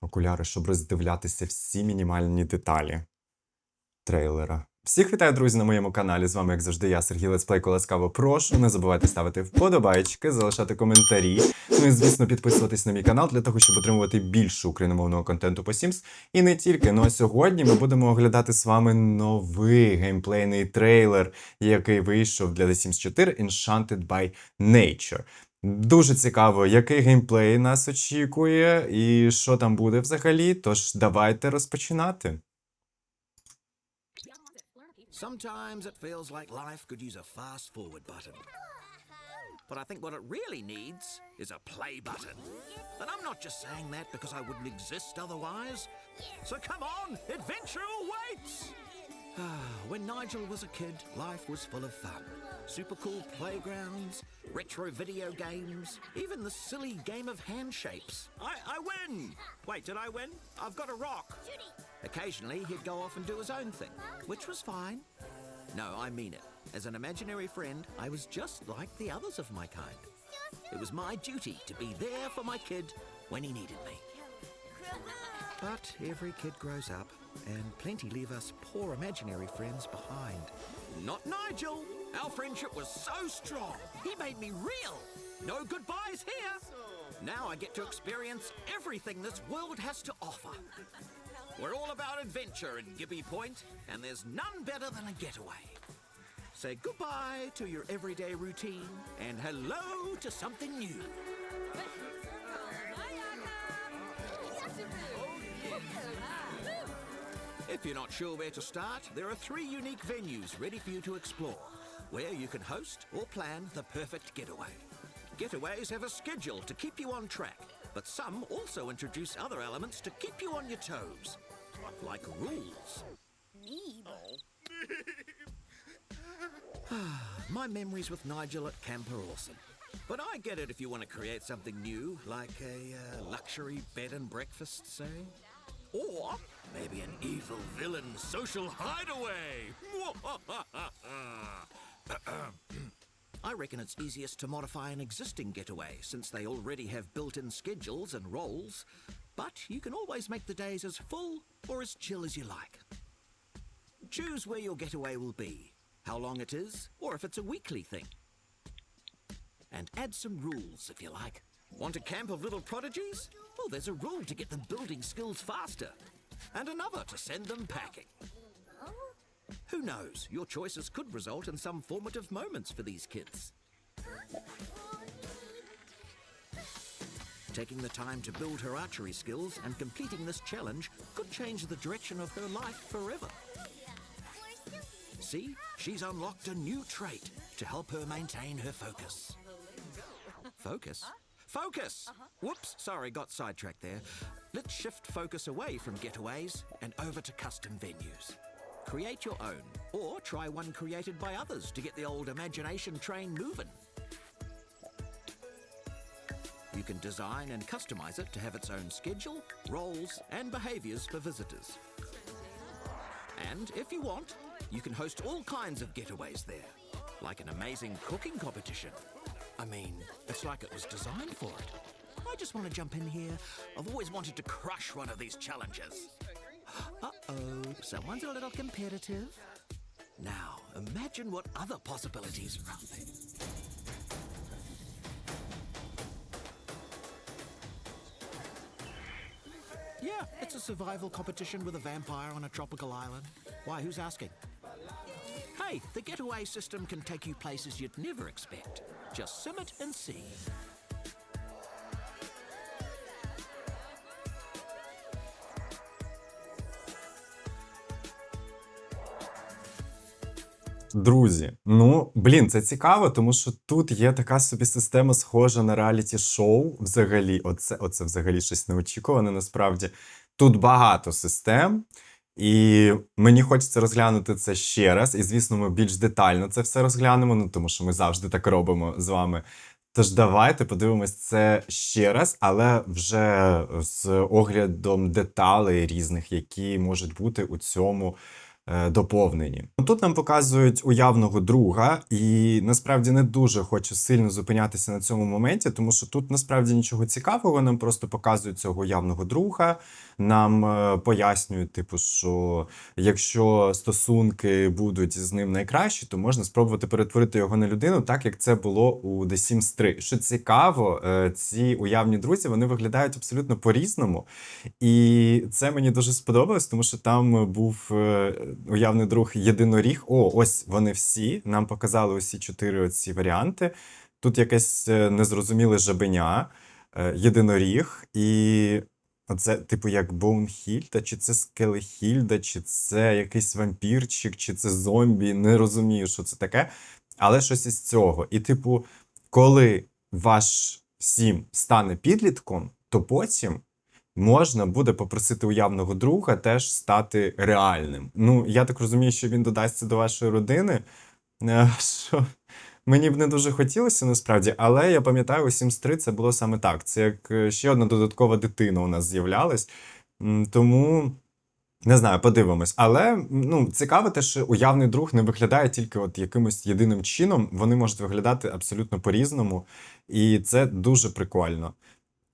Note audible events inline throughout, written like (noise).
окуляри, щоб роздивлятися всі мінімальні деталі трейлера. Всіх вітаю, друзі, на моєму каналі. З вами, як завжди, я, Сергій Лецплейко. Ласкаво прошу. Не забувайте ставити вподобайки, залишати коментарі. Ну і, звісно, підписуватись на мій канал для того, щоб отримувати більше україномовного контенту по Sims. І не тільки. Ну а сьогодні ми будемо оглядати з вами новий геймплейний трейлер, який вийшов для The Sims 4 Enchanted by Nature. Дуже цікаво, який геймплей нас очікує і що там буде взагалі. Тож давайте розпочинати. Sometimes it feels like life could use a fast forward button. But I think what it really needs is a play button. And I'm not just saying that because I wouldn't exist otherwise. So come on, adventure awaits! (sighs) when Nigel was a kid, life was full of fun. Super cool playgrounds, retro video games, even the silly game of handshapes. I, I win! Wait, did I win? I've got a rock. Occasionally, he'd go off and do his own thing, which was fine. No, I mean it. As an imaginary friend, I was just like the others of my kind. It was my duty to be there for my kid when he needed me. But every kid grows up, and plenty leave us poor imaginary friends behind. Not Nigel! Our friendship was so strong, he made me real! No goodbyes here! Now I get to experience everything this world has to offer. We're all about adventure in Gibby Point, and there's none better than a getaway. Say goodbye to your everyday routine and hello to something new. If you're not sure where to start, there are three unique venues ready for you to explore, where you can host or plan the perfect getaway. Getaways have a schedule to keep you on track, but some also introduce other elements to keep you on your toes, like rules. My memories with Nigel at camp are awesome. But I get it if you want to create something new, like a uh, luxury bed and breakfast, say. Or maybe an evil villain social hideaway. (laughs) I reckon it's easiest to modify an existing getaway since they already have built in schedules and roles. But you can always make the days as full or as chill as you like. Choose where your getaway will be, how long it is, or if it's a weekly thing. And add some rules if you like. Want a camp of little prodigies? Well, there's a rule to get them building skills faster, and another to send them packing. Who knows? Your choices could result in some formative moments for these kids. Taking the time to build her archery skills and completing this challenge could change the direction of her life forever. See, she's unlocked a new trait to help her maintain her focus. Focus? Focus! Whoops, sorry, got sidetracked there. Let's shift focus away from getaways and over to custom venues. Create your own, or try one created by others to get the old imagination train moving. You can design and customize it to have its own schedule, roles, and behaviors for visitors. And if you want, you can host all kinds of getaways there, like an amazing cooking competition. I mean, it's like it was designed for it. I just want to jump in here. I've always wanted to crush one of these challenges. Uh oh, someone's a little competitive. Now, imagine what other possibilities are out there. Yeah, it's a survival competition with a vampire on a tropical island. Why, who's asking? Hey, the getaway system can take you places you'd never expect. Just sim it and see. Друзі, ну блін, це цікаво, тому що тут є така собі система, схожа на реаліті-шоу. Взагалі, оце, оце взагалі щось неочікуване. Насправді тут багато систем, і мені хочеться розглянути це ще раз. І звісно, ми більш детально це все розглянемо, ну тому що ми завжди так робимо з вами. Тож давайте подивимось це ще раз, але вже з оглядом деталей різних, які можуть бути у цьому доповнені. Ну, Тут нам показують уявного друга, і насправді не дуже хочу сильно зупинятися на цьому моменті, тому що тут насправді нічого цікавого. Нам просто показують цього уявного друга. Нам е, пояснюють, типу, що якщо стосунки будуть з ним найкращі, то можна спробувати перетворити його на людину, так як це було у The Sims 3. Що цікаво, е, ці уявні друзі вони виглядають абсолютно по-різному. І це мені дуже сподобалось, тому що там був е, уявний друг єдиноріг. О, ось вони всі. Нам показали усі чотири оці варіанти. Тут якесь е, незрозуміле жабеня, е, єдиноріг, і оце, типу, як Боунхільда, чи це Скелехільда, чи це якийсь вампірчик, чи це зомбі. Не розумію, що це таке. Але щось із цього. І, типу, коли ваш сім стане підлітком, то потім можна буде попросити уявного друга теж стати реальним. Ну, я так розумію, що він додасться до вашої родини. е, Що мені б не дуже хотілося насправді, але я пам'ятаю, у Sims 3 це було саме так. Це як е, ще одна додаткова дитина у нас з'являлась. Тому. Не знаю, подивимось. Але ну, цікаво те, що уявний друг не виглядає тільки от якимось єдиним чином. Вони можуть виглядати абсолютно по-різному, і це дуже прикольно.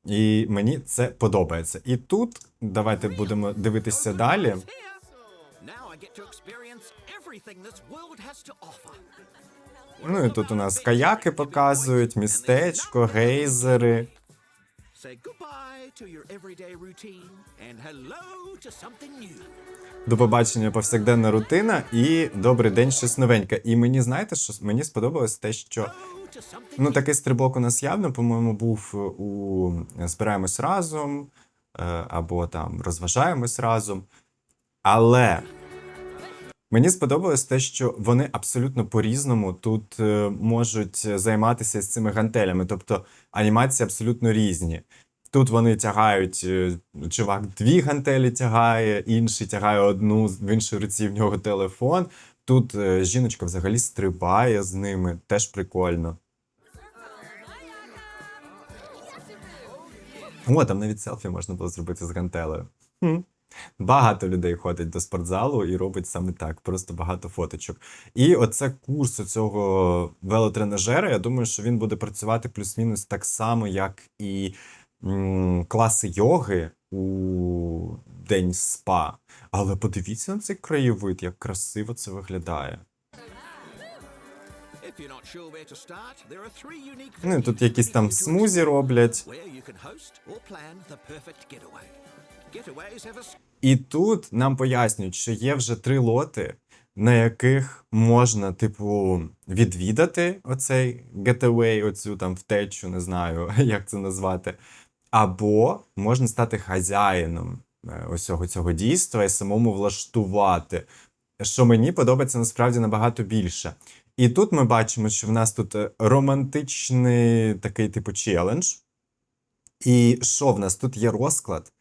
І мені це подобається. І тут давайте будемо дивитися далі. Ну і тут у нас каяки показують, містечко, гейзери. До побачення повсякденна рутина і добрий день, щось новеньке. І мені знаєте, що мені сподобалось те, що Ну, такий стрибок у нас явно, по-моєму, був у збираємось разом е, або там розважаємось разом. Але мені сподобалось те, що вони абсолютно по-різному тут е, можуть займатися з цими гантелями. Тобто анімації абсолютно різні. Тут вони тягають, е, чувак дві гантелі тягає, інший тягає одну, в іншій руці в нього телефон. Тут е, жіночка взагалі стрибає з ними, теж прикольно. О, там навіть селфі можна було зробити з гантелею. Хм. Багато людей ходить до спортзалу і робить саме так, просто багато фоточок. І оце курс цього велотренажера. Я думаю, що він буде працювати плюс-мінус так само, як і м, класи йоги у день спа. Але подивіться на цей краєвид, як красиво це виглядає. Ну і тут якісь там смузі роблять. І тут нам пояснюють, що є вже три лоти, на яких можна, типу, відвідати оцей getaway, оцю там втечу, не знаю, (laughs) як це назвати. Або можна стати хазяїном е, ось цього, цього дійства і самому влаштувати. Що мені подобається насправді набагато більше. І тут ми бачимо, що в нас тут е, романтичний такий типу челендж. І що в нас? Тут є розклад.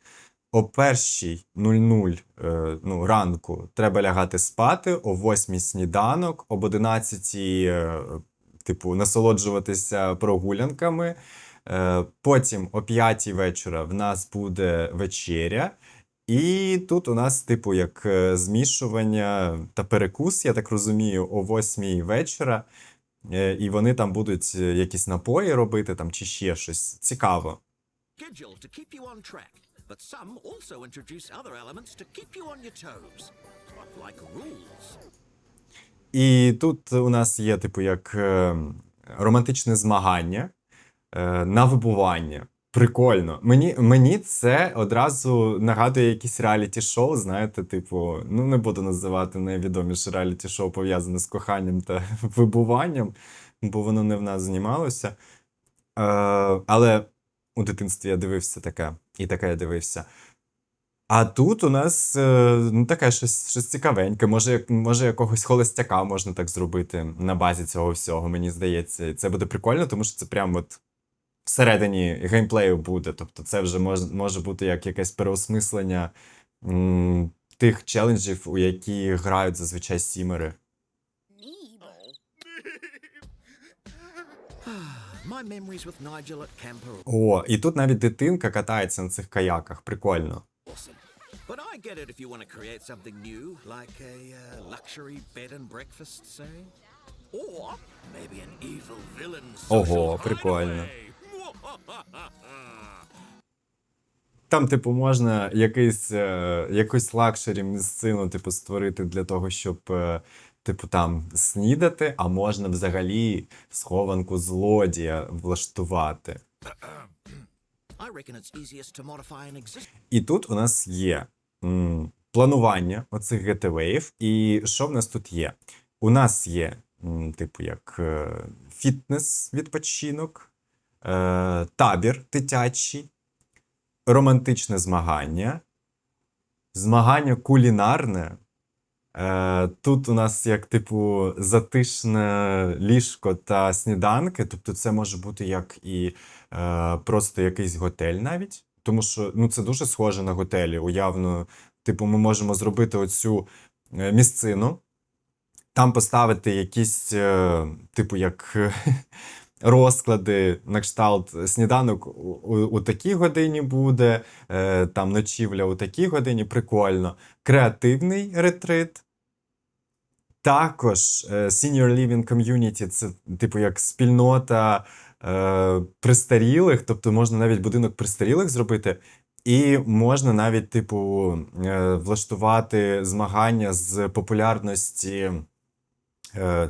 О першій 00 е, ну, ранку треба лягати спати, о 8 сніданок, об 11 е, типу, насолоджуватися прогулянками. Потім о 5 вечора в нас буде вечеря. І тут у нас, типу, як е, змішування та перекус, я так розумію, о 8 вечора. Е, і вони там будуть е, якісь напої робити там, чи ще щось. Цікаво. І тут у нас є, типу, як е, романтичне змагання е, на вибування. Прикольно. Мені, мені це одразу нагадує якісь реаліті-шоу, знаєте, типу, ну не буду називати найвідоміше реаліті-шоу пов'язане з коханням та (laughs) вибуванням, бо воно не в нас знімалося. Е, але у дитинстві я дивився таке, і таке я дивився. А тут у нас е, ну, таке щось, щось цікавеньке. Може, може, якогось холостяка можна так зробити на базі цього всього, мені здається. Це буде прикольно, тому що це прям от всередині геймплею буде. Тобто, це вже може, може бути як якесь переосмислення м, тих челенджів, у які грають зазвичай сімери. О, і тут навіть дитинка катається на цих каяках. Прикольно. But I get it if you want to create something new, like a uh, luxury bed and breakfast, say. Or maybe an evil villain's Ого, прикольно. hideaway. Там, типу, можна якийсь, е, якусь лакшері місцину, типу, створити для того, щоб, е, типу, там снідати, а можна взагалі схованку злодія влаштувати. І тут у нас є м, планування оцих гетевеїв. І що в нас тут є? У нас є, м, типу, як е, фітнес-відпочинок, е, табір дитячий, романтичне змагання, змагання кулінарне. Е, тут у нас як, типу, затишне ліжко та сніданки. Тобто, це може бути як і е, просто якийсь готель навіть. Тому що ну, це дуже схоже на готелі. Уявно, типу, ми можемо зробити оцю е, місцину, там поставити якісь, е, типу, як (laughs) розклади на кшталт сніданок у, у, такій годині буде, е, там ночівля у такій годині, прикольно. Креативний ретрит. Також е, Senior Living Community це, типу, як спільнота е, престарілих, тобто можна навіть будинок престарілих зробити, і можна навіть, типу, е, влаштувати змагання з популярності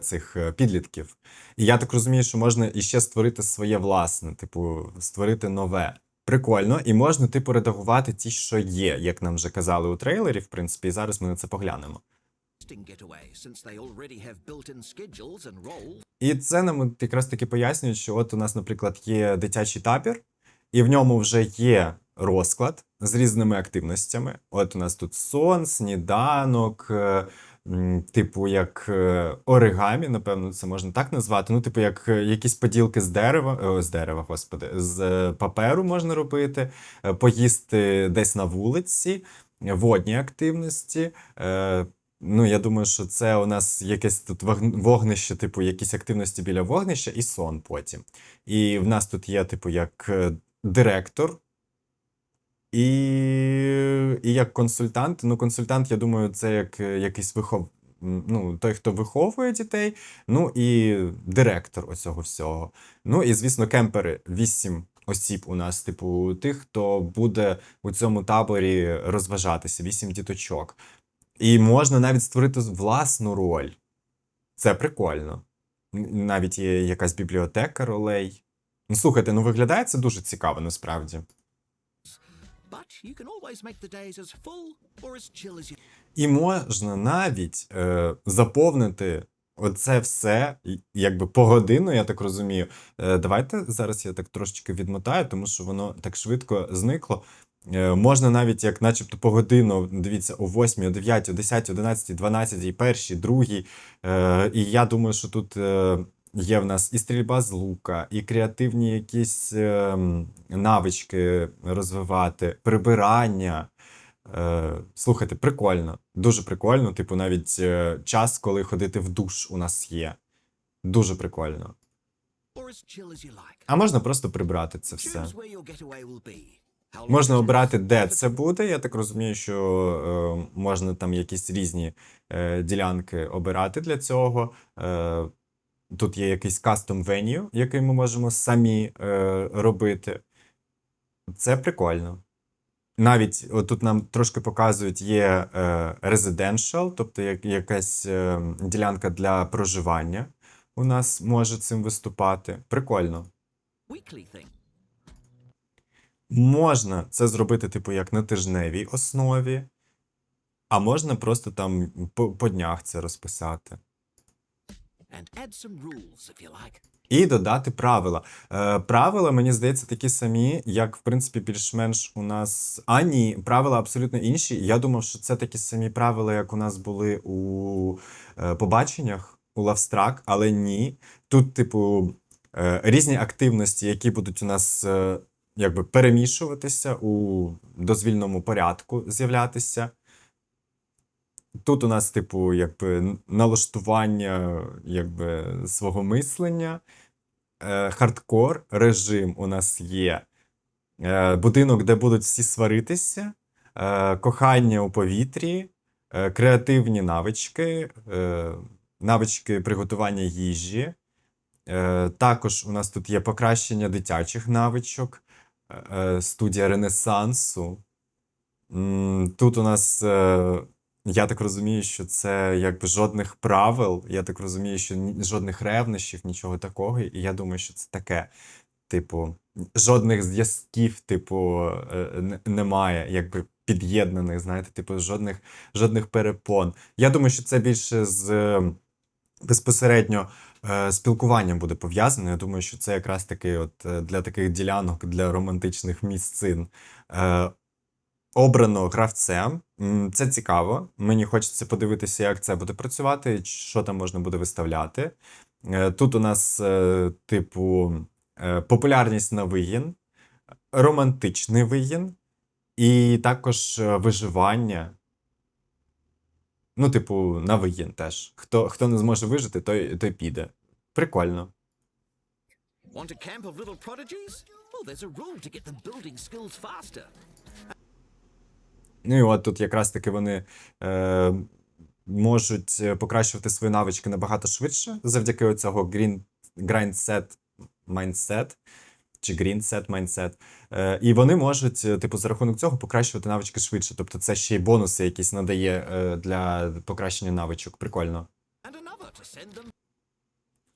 цих е, підлітків. І я так розумію, що можна іще створити своє власне, типу, створити нове. Прикольно, і можна, типу, редагувати ті, що є, як нам вже казали у трейлері, в принципі, і зараз ми на це поглянемо. І це нам якраз таки пояснюють, що от у нас, наприклад, є дитячий табір, і в ньому вже є розклад з різними активностями. От у нас тут сон, сніданок, е, типу, як е, оригамі, напевно, це можна так назвати. Ну, типу, як е, якісь поділки з дерева, о, з дерева, господи, з е, паперу можна робити, е, поїсти десь на вулиці, водні активності. е, Ну, я думаю, що це у нас якесь тут вогн- вогнище, типу, якісь активності біля вогнища і сон потім. І в нас тут є, типу, як е, директор і, і як консультант. Ну, консультант, я думаю, це як якийсь вихов... ну, той, хто виховує дітей, ну і директор оцього всього. Ну і, звісно, кемпери. Вісім осіб у нас, типу, тих, хто буде у цьому таборі розважатися, вісім діточок. І можна навіть створити власну роль. Це прикольно. Навіть є якась бібліотека ролей. Ну, слухайте, ну виглядає це дуже цікаво насправді. І можна навіть е, заповнити оце все, і- якби погодинно, я так розумію. Е, давайте зараз я так трошечки відмотаю, тому що воно так швидко зникло. Е, можна навіть як начебто погодинно, дивіться, о 8, о 9, о 10, 11, 12, першій, другій. Е, і я думаю, що тут е, є в нас і стрільба з лука, і креативні якісь е, навички розвивати, прибирання. Е, слухайте, прикольно, дуже прикольно. Типу, навіть е, час, коли ходити в душ у нас є. Дуже прикольно. А можна просто прибрати це все. Можна обрати, де це буде. Я так розумію, що е, можна там якісь різні е, ділянки обирати для цього. Е, тут є якийсь кастом venue, який ми можемо самі е, робити. Це прикольно. Навіть отут нам трошки показують, є е, residential, тобто як, якась е, ділянка для проживання у нас може цим виступати. Прикольно. Можна це зробити, типу, як на тижневій основі, а можна просто там по, по днях це розписати. And add some rules if you like. І додати правила. Е, правила, мені здається, такі самі, як, в принципі, більш-менш у нас. А ні, правила абсолютно інші. Я думав, що це такі самі правила, як у нас були у е, побаченнях у Лавстрак, але ні. Тут, типу, е, різні активності, які будуть у нас е, якби перемішуватися у дозвільному порядку, з'являтися. Тут у нас, типу, якби налаштування якби, свого мислення, е, хардкор режим у нас є. Е, будинок, де будуть всі сваритися, е, кохання у повітрі, креативні навички, навички приготування їжі. Також у нас тут є покращення дитячих навичок, студія Ренесансу. Тут у нас, я так розумію, що це якби жодних правил, я так розумію, що жодних ревнощів, нічого такого. І я думаю, що це таке. Типу, жодних зв'язків, типу, е, немає, якби під'єднаних, знаєте, типу, жодних, жодних перепон. Я думаю, що це більше з е, безпосередньо е, спілкуванням буде пов'язано. Я думаю, що це якраз таки от е, для таких ділянок, для романтичних місцин. Обрано гравцем. Це цікаво. Мені хочеться подивитися, як це буде працювати, що там можна буде виставляти. Е, Тут у нас, е, типу, е, популярність на вигін, романтичний вигін, і також виживання. Ну, типу, на вигін теж. Хто, хто не зможе вижити, той, той піде. Прикольно. Want a camp of little prodigies? Well, there's a rule to get them building skills faster. Ну і от тут якраз таки вони е, можуть е, покращувати свої навички набагато швидше завдяки оцього green, grind set mindset чи green set mindset. Е, і вони можуть, е, типу, за рахунок цього покращувати навички швидше. Тобто це ще й бонуси якісь надає е, для покращення навичок. Прикольно.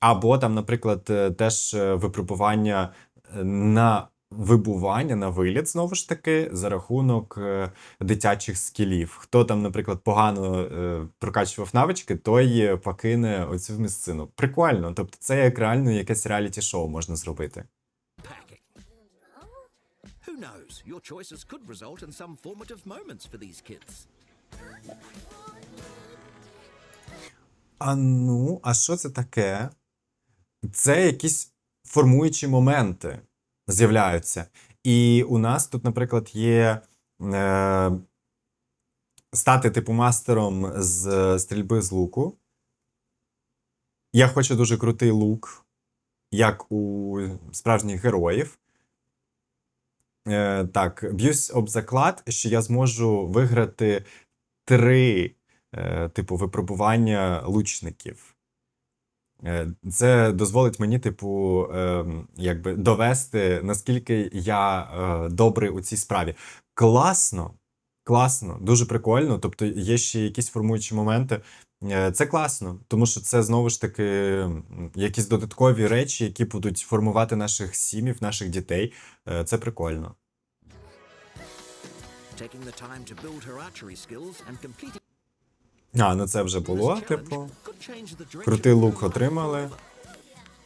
Або там, наприклад, е, теж випробування на вибування на виліт, знову ж таки, за рахунок е, дитячих скілів. Хто там, наприклад, погано е, прокачував навички, той е, покине оцю місцину. Прикольно. Тобто, це як реально якесь реаліті-шоу можна зробити. А ну, а що це таке? Це якісь формуючі моменти з'являються. І у нас тут, наприклад, є е, стати типу мастером з стрільби з луку. Я хочу дуже крутий лук, як у справжніх героїв. Е, так, б'юсь об заклад, що я зможу виграти три е, типу, випробування лучників. Е, Це дозволить мені, типу, ем, якби довести, наскільки я е, добрий у цій справі. Класно, класно, дуже прикольно. Тобто є ще якісь формуючі моменти. Е, Це класно, тому що це знову ж таки якісь додаткові речі, які будуть формувати наших сім'їв, наших дітей. Це прикольно. А, ну це вже було, типу. Крутий лук отримали.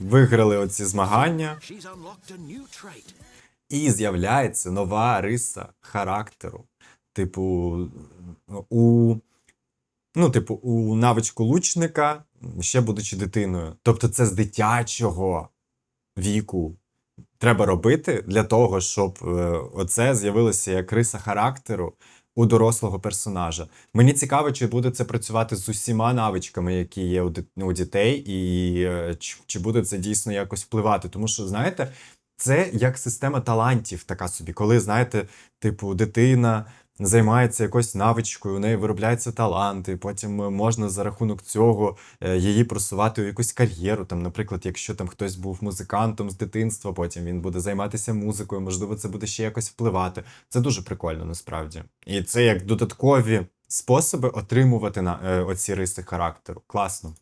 Виграли оці змагання. І з'являється нова риса характеру. Типу, у, ну, типу, у навичку лучника, ще будучи дитиною. Тобто, це з дитячого віку треба робити для того, щоб е, оце з'явилося як риса характеру у дорослого персонажа. Мені цікаво, чи буде це працювати з усіма навичками, які є у, дітей, і е, чи буде це дійсно якось впливати. Тому що, знаєте, це як система талантів, така собі, коли, знаєте, типу, дитина займається якоюсь навичкою, у неї виробляються таланти, потім е, можна за рахунок цього е, її просувати у якусь кар'єру. Там, наприклад, якщо там хтось був музикантом з дитинства, потім він буде займатися музикою, можливо, це буде ще якось впливати. Це дуже прикольно насправді. І це як додаткові способи отримувати на е, оці риси характеру. Класно.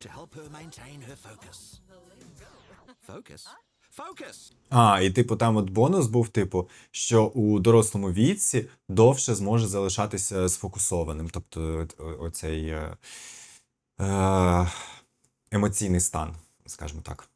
to help her maintain her focus. Focus? А, і типу, там от бонус був, типу, що у дорослому віці довше зможе залишатися сфокусованим. Тобто, оцей е, е, емоційний стан, скажімо так.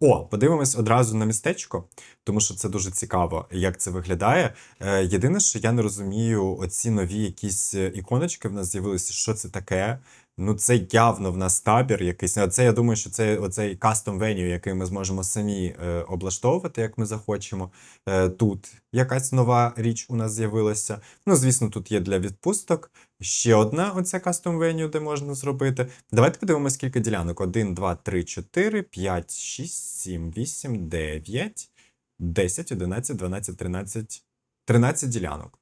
О, подивимось одразу на містечко, тому що це дуже цікаво, як це виглядає. Е, єдине, що я не розумію, оці нові якісь е, іконочки в нас з'явилися, що це таке. Ну, це явно в нас табір якийсь. А Це я думаю, що це оцей кастом веню, який ми зможемо самі е, облаштовувати, як ми захочемо. Е, тут якась нова річ у нас з'явилася. Ну, звісно, тут є для відпусток. Ще одна оця кастом веню, де можна зробити. Давайте подивимося, скільки ділянок. 1, 2, 3, 4, 5, 6, 7, 8, 9, 10, 11, 12, 13, 13 ділянок.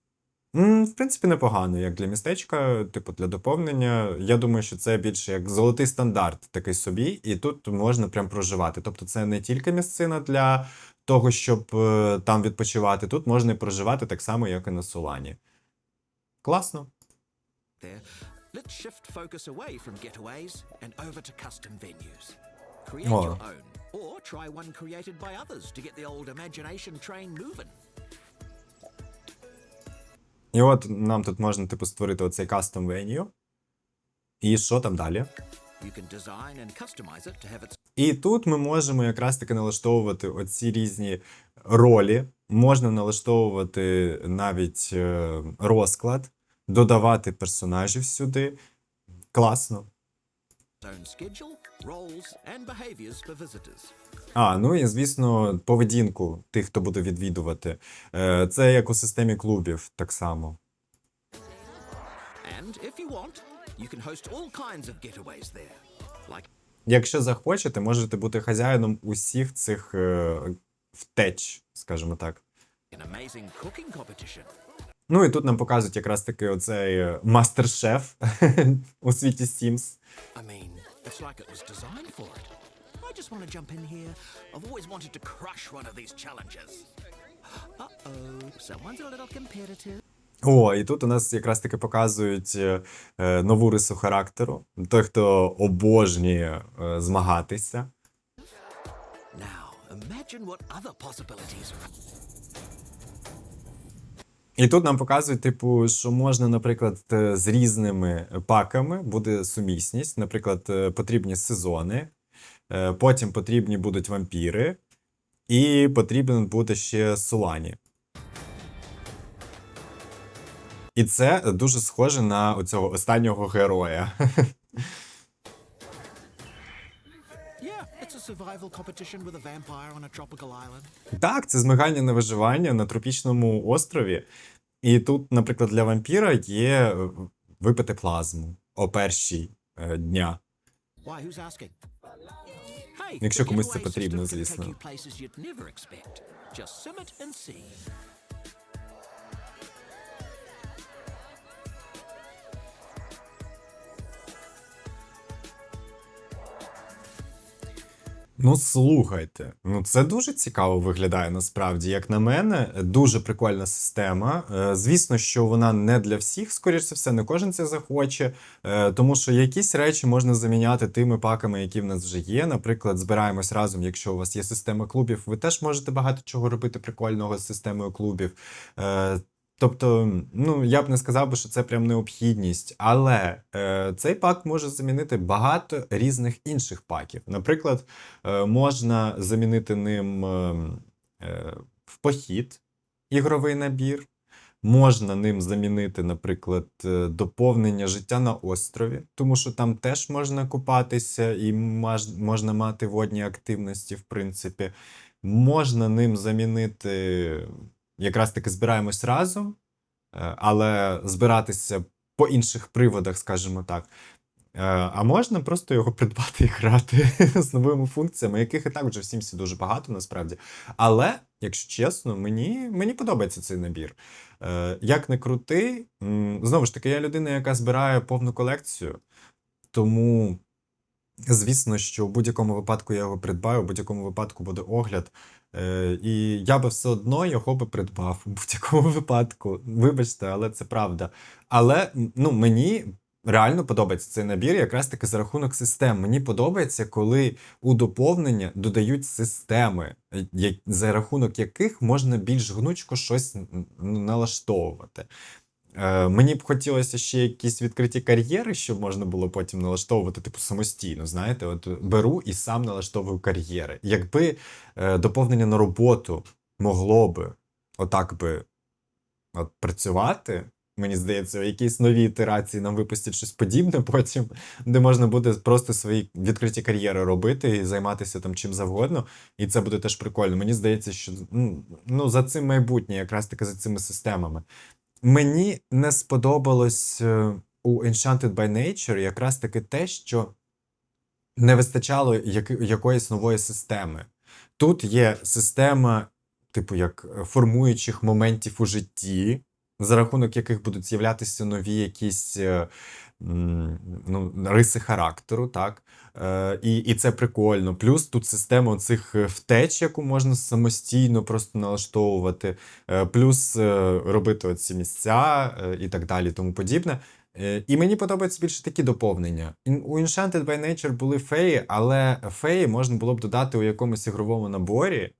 В принципі, непогано, як для містечка, типу для доповнення. Я думаю, що це більше як золотий стандарт такий собі, і тут можна прям проживати. Тобто, це не тільки місцина для того, щоб е, там відпочивати. Тут можна і проживати так само, як і на Солані. Класно. let's shift focus away from getaways and over to custom venues. Create your own, or try one created by others to get the old imagination train moving. І от нам тут можна, типу, створити оцей кастом venue. І що там далі? І тут ми можемо якраз таки налаштовувати оці різні ролі. Можна налаштовувати навіть е, розклад, додавати персонажів сюди. Класно. А, ну і звісно, поведінку тих, хто буде відвідувати. Е, Це як у системі клубів, так само. Якщо захочете, можете бути хазяїном усіх цих е, втеч, скажімо так. Ну і тут нам показують якраз таки оцей мастер-шеф (laughs) у світі Sims. I mean, it's like it was designed for it. I just want to jump in here. I've always wanted to crush one of these challenges. Uh-oh, someone's a little competitive. О, і тут у нас якраз таки показують е, е, нову рису характеру. Той, хто обожнює е, змагатися. Now, imagine what other possibilities. І тут нам показують, типу, що можна, наприклад, е, з різними паками буде сумісність. Наприклад, е, потрібні сезони, е, потім потрібні будуть вампіри, і потрібен буде ще Солані. І це дуже схоже на оцього останнього героя. (laughs) Так, це змагання на виживання на тропічному острові. І тут, наприклад, для вампіра є е, випити плазму о першій е, дня. Якщо комусь це потрібно, звісно. Ну, слухайте, ну це дуже цікаво виглядає насправді. Як на мене, дуже прикольна система. Е, Звісно, що вона не для всіх, скоріш за все, не кожен це захоче, е, тому що якісь речі можна заміняти тими паками, які в нас вже є. Наприклад, збираємось разом. Якщо у вас є система клубів, ви теж можете багато чого робити прикольного з системою клубів. Тобто, ну я б не сказав би, що це прям необхідність, але е, цей пак може замінити багато різних інших паків. Наприклад, е, можна замінити ним е, е, в похід ігровий набір, можна ним замінити, наприклад, е, доповнення життя на острові, тому що там теж можна купатися і можна мати водні активності, в принципі. Можна ним замінити якраз таки збираємось разом, е, але збиратися по інших приводах, скажімо так. Е, А можна просто його придбати і грати (laughs) з новими функціями, яких і так вже в Сімсі дуже багато насправді. Але, якщо чесно, мені, мені подобається цей набір. Е, Як не крутий, знову ж таки, я людина, яка збирає повну колекцію, тому. Звісно, що в будь-якому випадку я його придбаю, в будь-якому випадку буде огляд. Е, і я би все одно його би придбав в будь-якому (laughs) випадку. Вибачте, але це правда. Але ну, мені реально подобається цей набір якраз таки за рахунок систем. Мені подобається, коли у доповнення додають системи, е, за рахунок яких можна більш гнучко щось налаштовувати. Е, мені б хотілося ще якісь відкриті кар'єри, щоб можна було потім налаштовувати, типу, самостійно. Знаєте, от беру і сам налаштовую кар'єри. Якби е, доповнення на роботу могло би отак би от, працювати. Мені здається, в якійсь новій ітерації нам випустять щось подібне потім, де можна буде просто свої відкриті кар'єри робити і займатися там чим завгодно. І це буде теж прикольно. Мені здається, що ну за цим майбутнє, якраз таки за цими системами. Мені не сподобалось е, у Enchanted by Nature якраз таки те, що не вистачало якоїсь нової системи. Тут є система типу, як формуючих моментів у житті, за рахунок яких будуть з'являтися нові якісь е, ну, риси характеру, так? Е, і, і це прикольно. Плюс тут система цих втеч, яку можна самостійно просто налаштовувати, е, плюс е, робити оці місця е, і так далі, тому подібне. Е, І мені подобаються більше такі доповнення. У Enchanted by Nature були феї, але феї можна було б додати у якомусь ігровому наборі,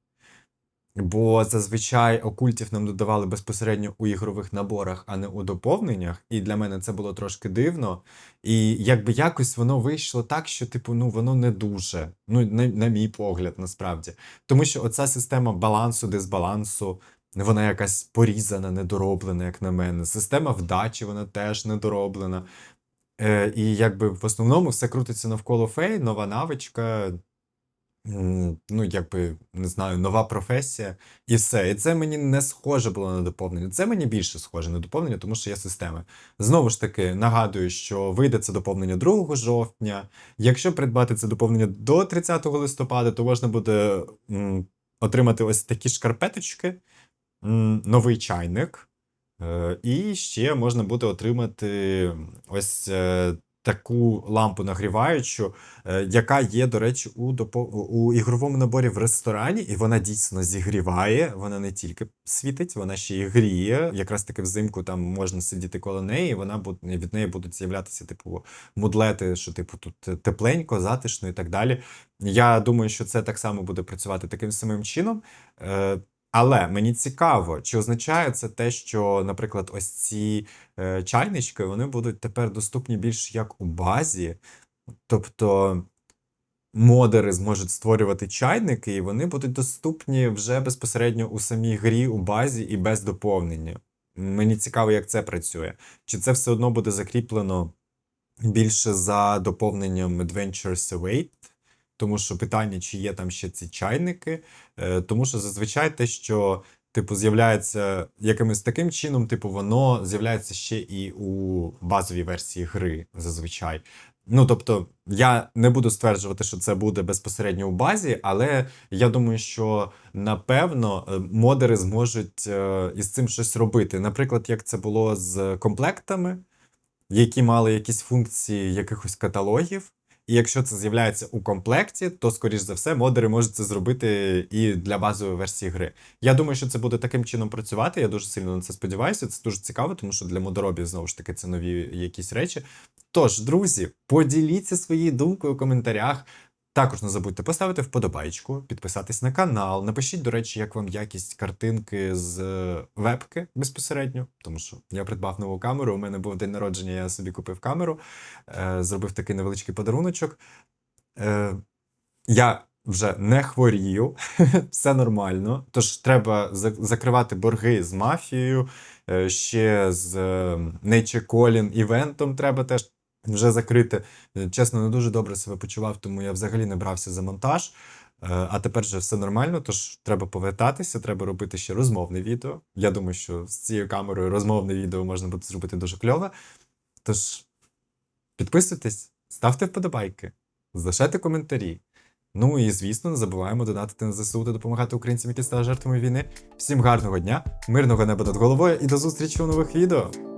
бо зазвичай окультів нам додавали безпосередньо у ігрових наборах, а не у доповненнях. І для мене це було трошки дивно. І якби якось воно вийшло так, що, типу, ну воно не дуже. Ну, на, на мій погляд, насправді. Тому що оця система балансу, дисбалансу, вона якась порізана, недороблена, як на мене. Система вдачі, вона теж недороблена. Е, і якби в основному все крутиться навколо фей, нова навичка, ну, якби, не знаю, нова професія, і все. І це мені не схоже було на доповнення. Це мені більше схоже на доповнення, тому що є системи. Знову ж таки, нагадую, що вийде це доповнення 2 жовтня. Якщо придбати це доповнення до 30 листопада, то можна буде м, отримати ось такі шкарпеточки, м, новий чайник. Е, І ще можна буде отримати ось е, таку лампу нагріваючу, е, яка є, до речі, у, у ігровому наборі в ресторані, і вона дійсно зігріває. Вона не тільки світить, вона ще й гріє. Якраз таки взимку там можна сидіти коло неї, і вона від неї будуть з'являтися, типу, мудлети, що типу тут тепленько, затишно і так далі. Я думаю, що це так само буде працювати таким самим чином. Але мені цікаво, чи означає це те, що, наприклад, ось ці е, чайнички вони будуть тепер доступні більш як у базі, тобто модери зможуть створювати чайники, і вони будуть доступні вже безпосередньо у самій грі, у базі і без доповнення. Мені цікаво, як це працює. Чи це все одно буде закріплено більше за доповненням Adventures Await? Тому що питання, чи є там ще ці чайники, Е, тому що зазвичай те, що типу з'являється якимось таким чином, типу, воно з'являється ще і у базовій версії гри зазвичай. Ну, тобто, я не буду стверджувати, що це буде безпосередньо у базі, але я думаю, що напевно е, модери зможуть е, із цим щось робити. Наприклад, як це було з комплектами, які мали якісь функції якихось каталогів. І якщо це з'являється у комплекті, то, скоріш за все, модери можуть це зробити і для базової версії гри. Я думаю, що це буде таким чином працювати. Я дуже сильно на це сподіваюся. Це дуже цікаво, тому що для модеробів знову ж таки це нові якісь речі. Тож, друзі, поділіться своєю думкою у коментарях. Також не забудьте поставити вподобайку, підписатись на канал. Напишіть, до речі, як вам якість картинки з е, вебки безпосередньо, тому що я придбав нову камеру. У мене був день народження, я собі купив камеру, е, зробив такий невеличкий подаруночок. Е, я вже не хворію, (laughs) все нормально. Тож треба за- закривати борги з мафією, ще з Nature івентом треба теж вже закрити. Е, Чесно, не дуже добре себе почував, тому я взагалі не брався за монтаж. Е, А тепер вже все нормально, тож треба повертатися, треба робити ще розмовне відео. Я думаю, що з цією камерою розмовне відео можна буде зробити дуже кльове. Тож підписуйтесь, ставте вподобайки, залишайте коментарі. Ну і звісно, не забуваємо донатити на ЗСУ та допомагати українцям, які стали жертвами війни. Всім гарного дня, мирного неба над головою і до зустрічі у нових відео!